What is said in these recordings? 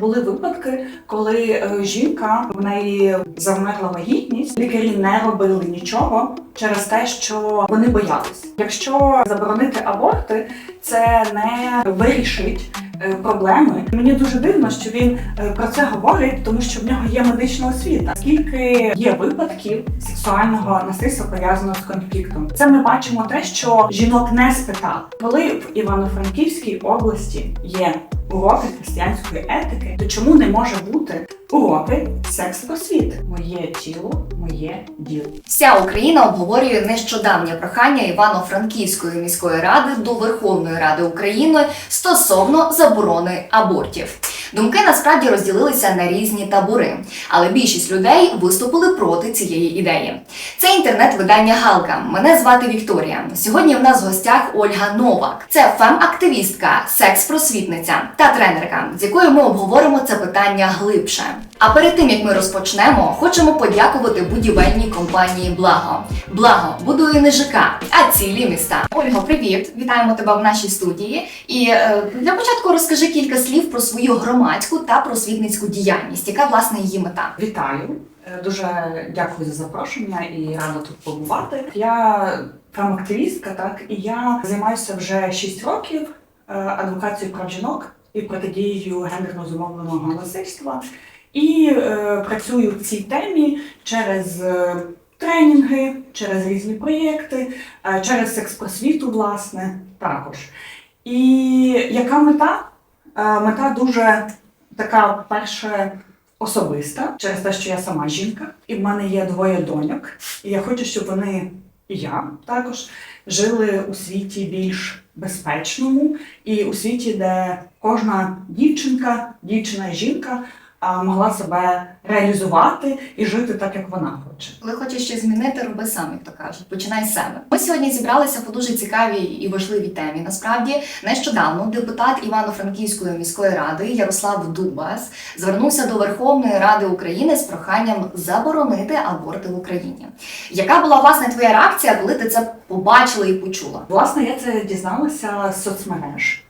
Були випадки, коли е, жінка в неї завмерла вагітність, лікарі не робили нічого через те, що вони боялись. Якщо заборонити аборти, це не вирішить е, проблеми. Мені дуже дивно, що він е, про це говорить, тому що в нього є медична освіта. Скільки є випадків сексуального насильства пов'язаного з конфліктом? Це ми бачимо те, що жінок не спитали. Коли в Івано-Франківській області є уроки християнської етики, то чому не може бути уроки секс-просвіти? Моє тіло, моє діло. Вся Україна обговорює нещодавнє прохання Івано-Франківської міської ради до Верховної Ради України стосовно заборони абортів. Думки насправді розділилися на різні табори, але більшість людей виступили проти цієї ідеї. Це інтернет-видання Галка. Мене звати Вікторія. Сьогодні в нас в гостях Ольга Новак. Це фем-активістка, секс-просвітниця та тренерка, з якою ми обговоримо це питання глибше. А перед тим як ми розпочнемо, хочемо подякувати будівельній компанії Благо. Благо будує не ЖК, а цілі міста. Ольга, привіт! Вітаємо тебе в нашій студії. І е, для початку розкажи кілька слів про свою громадську та просвітницьку діяльність, яка власне її мета. Вітаю! Е, Дуже дякую за запрошення і рада тут побувати. Я фем-активістка, так і я займаюся вже 6 років е, адвокацією прав жінок і протидією гендерно зумовленого насильства. І е, працюю в цій темі через е, тренінги, через різні проєкти, е, через секс-просвіту, власне, також. І яка мета? Е, мета дуже така перша особиста, через те, що я сама жінка, і в мене є двоє доньок. І я хочу, щоб вони і я також жили у світі більш безпечному і у світі, де кожна дівчинка, дівчина і жінка могла себе реалізувати і жити так, як вона хоче. Коли хочеш щось змінити, роби сам, як то кажуть. Починай з себе. Ми сьогодні зібралися по дуже цікавій і важливій темі. Насправді, нещодавно депутат Івано-Франківської міської ради Ярослав Дубас звернувся до Верховної Ради України з проханням заборонити аборти в Україні. Яка була власне твоя реакція, коли ти це побачила і почула? Власне, я це дізналася з соцмереж.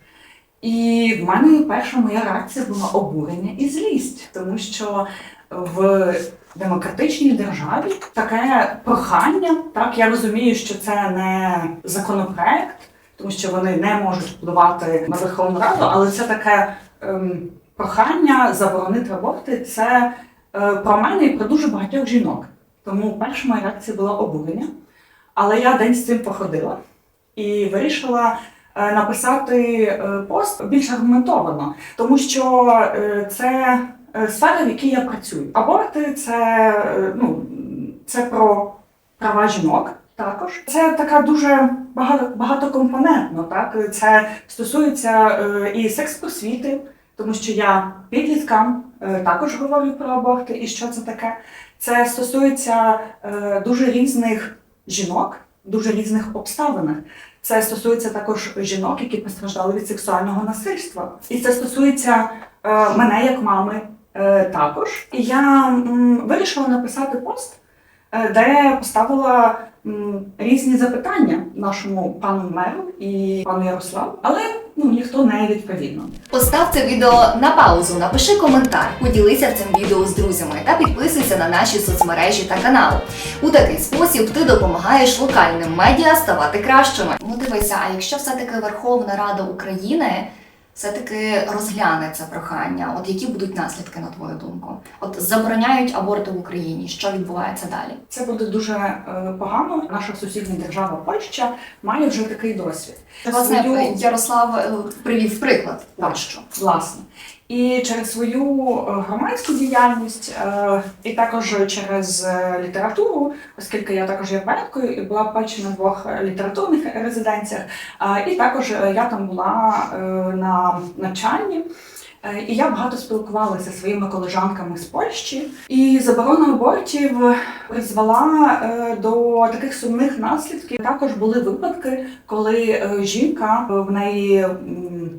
І в мене перша моя реакція була обурення і злість, тому що в демократичній державі таке прохання, так я розумію, що це не законопроект, тому що вони не можуть впливати на Верховну Раду, але це таке ем, прохання заборонити аборти. Це е, про мене і про дуже багатьох жінок. Тому перша моя реакція була обурення. Але я день з цим походила і вирішила написати е, пост більш аргументовано, тому що е, це е, сфера, в якій я працюю. Аборти це, е, ну, це про права жінок. Також це така дуже багато багатокомпонентно. Так це стосується е, і секс-просвіти, тому що я підліткам е, також говорю про аборти і що це таке. Це стосується е, дуже різних жінок, дуже різних обставинах. Це стосується також жінок, які постраждали від сексуального насильства. І це стосується е, мене як мами е, також. І я м, вирішила написати пост, е, де поставила м, різні запитання нашому пану меру і пану Ярославу, але ну ніхто не відповідно. Постав це відео на паузу, напиши коментар, поділися цим відео з друзями та підписуйся на наші соцмережі та канал. У такий спосіб ти допомагаєш локальним медіа ставати кращими. Ну дивися, а якщо все-таки Верховна Рада України все-таки розгляне це прохання, от які будуть наслідки на твою думку? От забороняють аборти в Україні. Що відбувається далі? Це буде дуже е, погано. Наша сусідня держава Польща має вже такий досвід. Власне, Свою- Ярослав е, привів приклад Польщу. Власне. І через свою е, громадську діяльність, е, і також через е, літературу, оскільки я також є поеткою і була в двох літературних резиденціях, і також я там була на навчанні. Е, І я багато спілкувалася зі своїми колежанками з Польщі, і заборона абортів призвела е, до таких сумних наслідків. Також були випадки, коли е, жінка в неї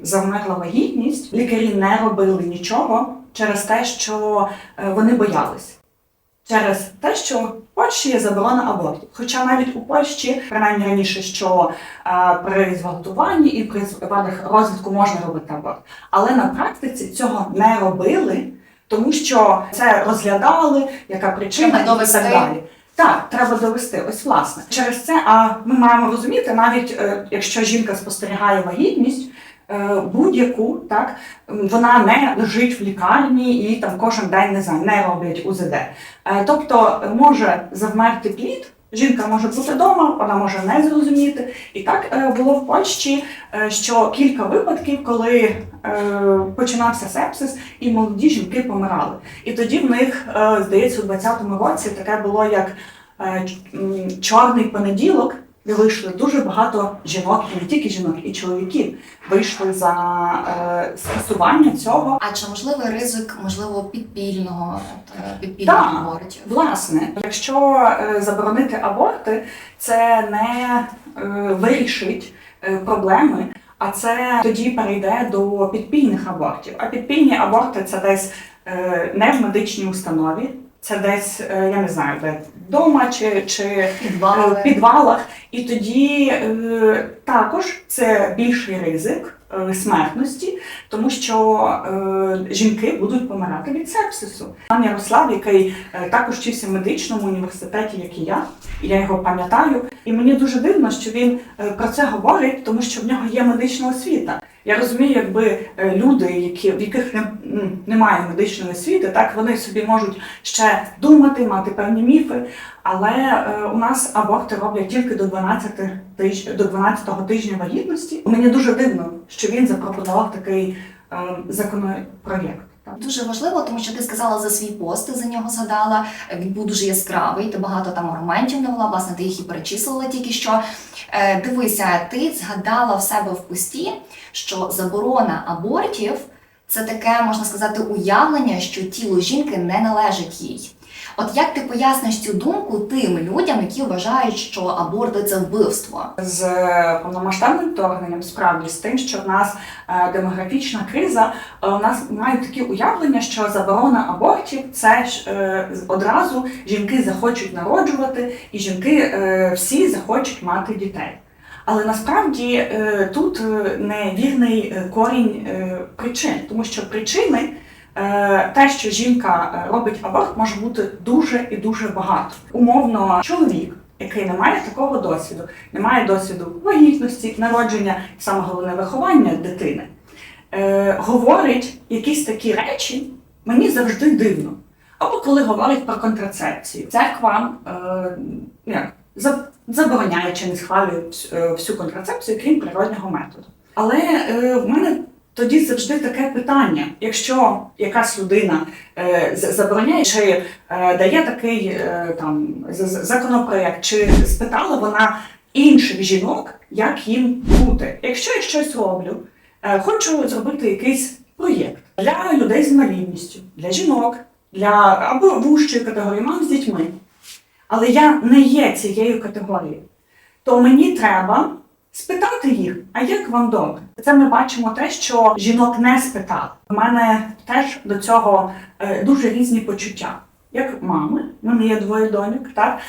завмерла вагітність, лікарі не робили нічого через те, що вони боялись. через те, що Польщі є заборона абортів. Хоча навіть у Польщі, принаймні раніше, що е, при зґвалтуванні і при випадках розвитку можна робити аборт. Але на практиці цього не робили, тому що це розглядали, яка причина і так далі. Так, треба довести. Ось власне. Через це, а ми маємо розуміти, навіть е, якщо жінка спостерігає вагітність. Е, Будь-яку, так вона не лежить в лікарні і там кожен день не знаю, не роблять УЗД. Е, Тобто може завмерти плід, жінка може бути вдома, вона може не зрозуміти. І так е, було в Польщі, що кілька випадків, коли починався сепсис, і молоді жінки помирали. І тоді в них, здається, у 20-му році таке було як чорний понеділок, вийшли дуже багато жінок, і не тільки жінок, і чоловіків вийшли за е, скасування цього. А чи можливий ризик, можливо, підпільного е, підпільних абортів? Власне, якщо е, заборонити аборти, це не е, вирішить е, проблеми, а це тоді перейде до підпільних абортів. А підпільні аборти це десь е, не в медичній установі, це десь, е, я не знаю, де вдома чи, чи е, Підвали. в підвалах. І тоді е, також це більший ризик е, смертності, тому що е, жінки будуть помирати від сепсису. Пан Ярослав, який е, також вчився в медичному університеті, як і я, і я його пам'ятаю. І мені дуже дивно, що він е, про це говорить, тому що в нього є медична освіта. Я розумію, якби е, люди, які в яких не, немає медичної освіти, так вони собі можуть ще думати, мати певні міфи. Але е, у нас аборти роблять тільки до 12 тиж... до 12 тижня вагітності. Мені дуже дивно, що він запропонував такий е, законопроєкт. Дуже важливо, тому що ти сказала за свій пост, ти за нього згадала. Він був дуже яскравий, ти багато там аргументів навела, власне, ти їх і перечислила тільки що. Е, дивися, ти згадала в себе в пості, що заборона абортів це таке, можна сказати, уявлення, що тіло жінки не належить їй. От як ти поясниш цю думку тим людям, які вважають, що аборти це вбивство? З е, повномасштабним вторгненням, справді з тим, що в нас е, демографічна криза, е, у нас мають такі уявлення, що заборона абортів це ж одразу жінки захочуть народжувати, і жінки всі захочуть мати дітей. Але насправді тут невірний корінь причин, тому що причини. Е, Те, що жінка е, робить аборт, може бути дуже і дуже багато. Умовно, чоловік, який не має такого досвіду, не має досвіду вагітності, народження, саме головне виховання дитини, е, говорить якісь такі речі, мені завжди дивно. Або коли говорить про контрацепцію. Церква е, забороняє чи не схвалює всю контрацепцію, крім природнього методу. Але в мене тоді завжди таке питання: якщо якась людина е, забороняє чи е, дає такий е, там законопроект, чи спитала вона інших жінок, як їм бути. Якщо я щось роблю, е, хочу зробити якийсь проєкт для людей з інвалідністю, для жінок, для або вужчої категорії мам з дітьми. Але я не є цією категорією, то мені треба спитати їх, а як вам добре? Це ми бачимо те, що жінок не спитали. У мене теж до цього е, дуже різні почуття. Як мами, в мене є двоє доньок, так?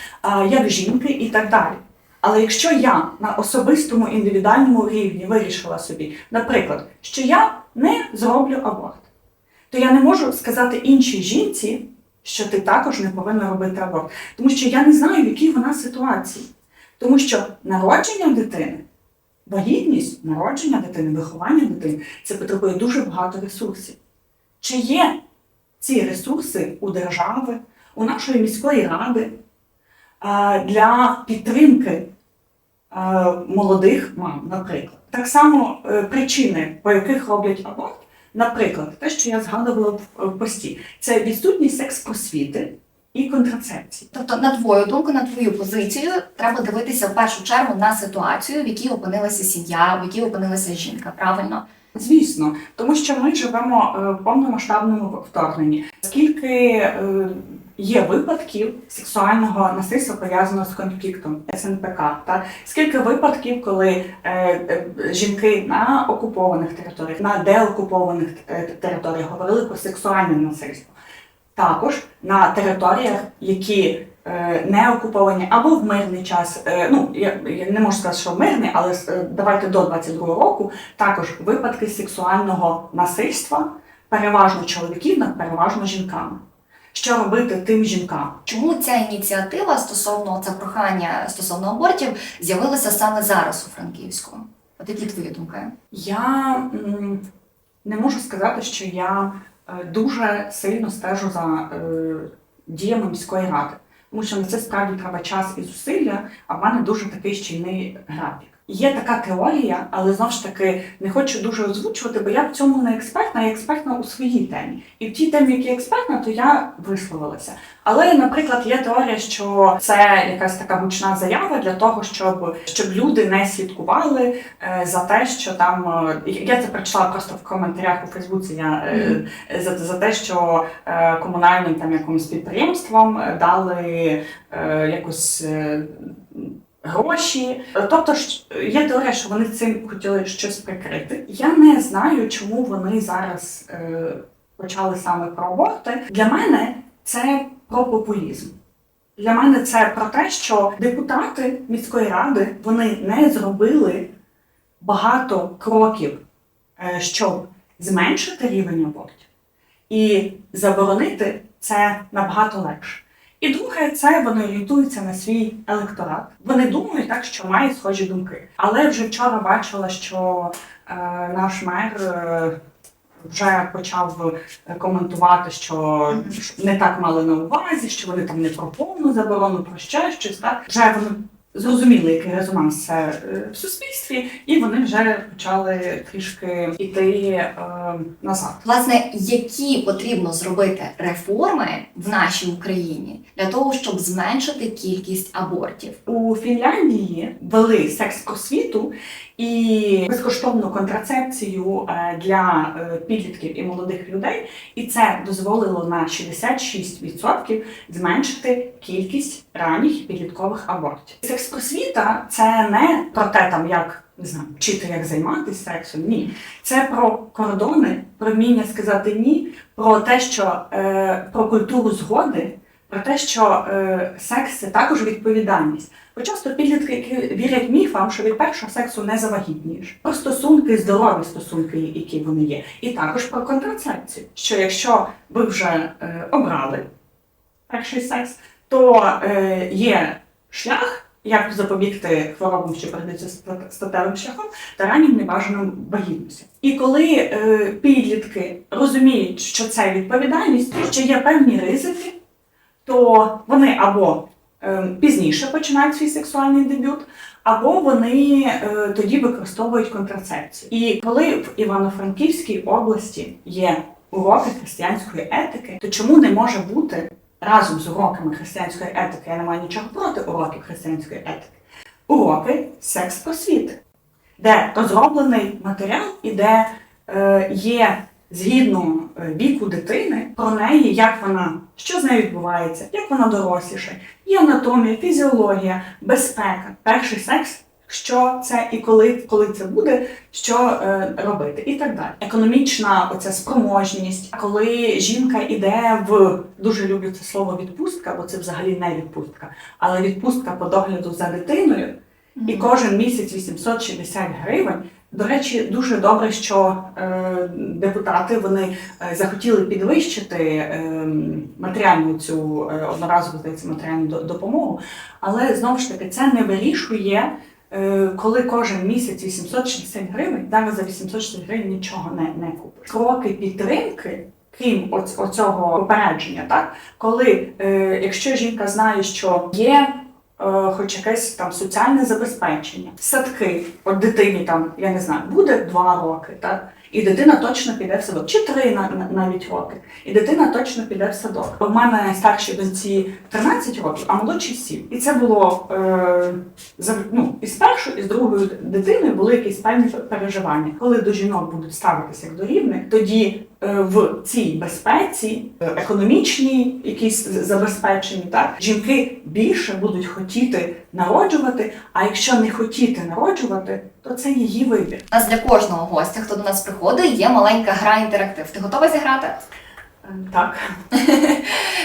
Як жінки і так далі. Але якщо я на особистому індивідуальному рівні вирішила собі, наприклад, що я не зроблю аборт, то я не можу сказати іншій жінці, що ти також не повинна робити аборт. Тому що я не знаю, в якій вона ситуації. Тому що народження дитини, вагітність, народження дитини, виховання дитини це потребує дуже багато ресурсів. Чи є ці ресурси у держави, у нашої міської ради е, для підтримки е, молодих мам, наприклад? Так само е, причини, по яких роблять аборт, наприклад, те, що я згадувала в- пості, це відсутність секс-просвіти і контрацепції. Тобто, на твою думку, на твою позицію, треба дивитися в першу чергу на ситуацію, в якій опинилася сім'я, в якій опинилася жінка. Правильно? Звісно, тому що ми живемо е, в повномасштабному вторгненні. Скільки е, є випадків сексуального насильства пов'язаного з конфліктом СНПК, так скільки випадків, коли е, жінки на окупованих територіях, на деокупованих територіях говорили про сексуальне насильство. Також на територіях, які е, не окуповані або в мирний час. Е, ну я, не можу сказати, що в мирний, але е, давайте до 22-го року також випадки сексуального насильства, переважно чоловіків над переважно жінками. Що робити тим жінкам? Чому ця ініціатива стосовно це прохання стосовно абортів з'явилася саме зараз у Франківську? От які твої думки? Я м, не можу сказати, що я дуже сильно стежу за е, діями міської ради, тому що на це справді треба час і зусилля, а в мене дуже такий щільний графік. Є така теорія, але знову ж таки не хочу дуже озвучувати, бо я в цьому не експертна, я експертна у своїй темі. І в тій темі, в якій експертна, то я висловилася. Але, наприклад, є теорія, що це якась така гучна заява для того, щоб, щоб люди не слідкували е, за те, що там е, я це прочитала просто в коментарях у Фейсбуці. Я е, за, за те, що комунальним там якимось підприємствам е, дали якось. Гроші, тобто є теорія, що вони цим хотіли щось прикрити. Я не знаю, чому вони зараз е, почали саме про аборти. Для мене це про популізм. Для мене це про те, що депутати міської ради вони не зробили багато кроків, е, щоб зменшити рівень абортів. І заборонити це набагато легше. І друге, це вони орієнтуються на свій електорат. Вони думають так, що мають схожі думки. Але вже вчора бачила, що е, наш мер е, вже почав коментувати, що не так мали на увазі, що вони там не про повну заборону, про ще щось. Так вже вони зрозуміли, який резонанс це е, в суспільстві, і вони вже почали трішки йти е, назад. Власне, які потрібно зробити реформи в нашій Україні для того, щоб зменшити кількість абортів? У Фінляндії ввели секс-просвіту і безкоштовну контрацепцію е, для е, підлітків і молодих людей, і це дозволило на 66% зменшити кількість ранніх підліткових абортів. Секс-просвіта це не про те, там як не знаю, вчити, як займатися сексом. Ні, це про кордони, про вміння сказати ні, про те, що е, про культуру згоди. Про те, що е, секс це також відповідальність. Бо часто підлітки, які вірять міфам, що від першого сексу не завагітнієш. Про стосунки, здорові стосунки, які вони є. І також про контрацепцію. Що якщо ви вже е, обрали перший секс, то е, є шлях, як запобігти хворобам, що передаються статевим шляхом, та раннім небажаним вагітності. І коли е, підлітки розуміють, що це відповідальність, що є певні ризики то вони або е, пізніше починають свій сексуальний дебют, або вони е, тоді використовують контрацепцію. І коли в Івано-Франківській області є уроки християнської етики, то чому не може бути разом з уроками християнської етики? Я не маю нічого проти уроків християнської етики. Уроки секс-просвіти, де розроблений матеріал і де е, є згідно е, віку дитини про неї, як вона, що з нею відбувається, як вона доросліше, і анатомія, фізіологія, безпека, перший секс. Що це і коли, коли це буде, що е, робити, і так далі. Економічна оця спроможність, коли жінка йде в дуже люблю це слово відпустка, бо це взагалі не відпустка, але відпустка по догляду за дитиною, і кожен місяць 860 гривень. До речі, дуже добре, що е, депутати вони е, захотіли підвищити е, матеріальну цю е, одноразову здається, матеріальну допомогу, але знову ж таки це не вирішує, коли кожен місяць 860 гривень, навіть за 860 гривень нічого не, не купиш. Кроки підтримки. Крім оць- оцього попередження, так коли е, якщо жінка знає, що є е, хоч якесь там соціальне забезпечення, садки, от дитині там, я не знаю, буде два роки, так? І дитина точно піде в садок, чи три на, на- навіть роки. І дитина точно піде в садок. У мене старші доньці 13 років, а молодші 7. І це було е, ну, і з першою, і з другою дитиною були якісь певні переживання. Коли до жінок будуть ставитися як до рівних, тоді в цій безпеці, е, економічній якісь забезпеченні, так жінки більше будуть хотіти народжувати. А якщо не хотіти народжувати, то це її вибір. У нас для кожного гостя, хто до нас приходить, є маленька гра інтерактив. Ти готова зіграти? Так.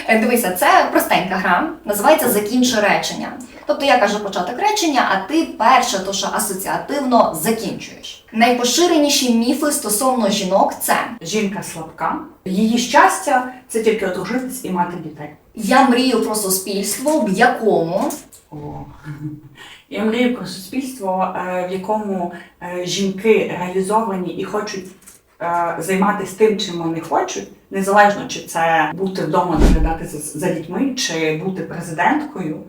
Е, Дивися, це простенька гра, називається Закінчи речення. Тобто я кажу початок речення, а ти перше, то що асоціативно закінчуєш. Найпоширеніші міфи стосовно жінок це Жінка слабка. Її щастя це тільки одружитись і мати дітей. я мрію про суспільство, в якому О. Я мрію про суспільство, е, в якому е, жінки реалізовані і хочуть займатися тим, чим вони хочуть, незалежно чи це бути вдома доглядати за, дітьми, чи бути президенткою,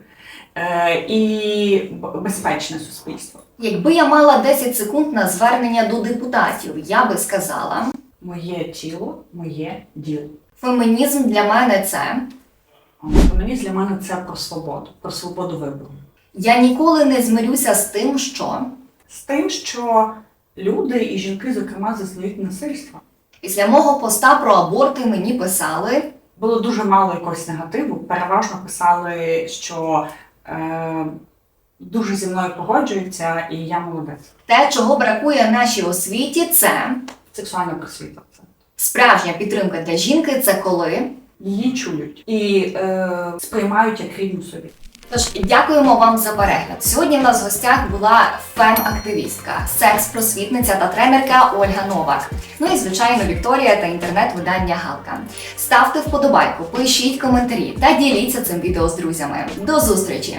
е, і безпечне суспільство. якби я мала 10 секунд на звернення до депутатів, я би сказала: Моє тіло, моє діло. фемінізм для мене це. Фемінізм для мене це про свободу, про свободу вибору. Я ніколи не змирюся з тим, що З тим, що люди і жінки, зокрема, зазнають насильства. Після мого поста про аборти мені писали. Було дуже мало якогось негативу. Переважно писали, що е, дуже зі мною погоджуються, і я молодець. Те, чого бракує нашій освіті, це Сексуальна просвіта. Це. справжня підтримка для жінки. Це коли. Її чують і е, сприймають як рівну собі. Тож дякуємо вам за перегляд. Сьогодні в нас в гостях була фем-активістка, секс-просвітниця та тренерка Ольга Новак. Ну і звичайно Вікторія та інтернет-видання Галка. Ставте вподобайку, пишіть коментарі та діліться цим відео з друзями. До зустрічі!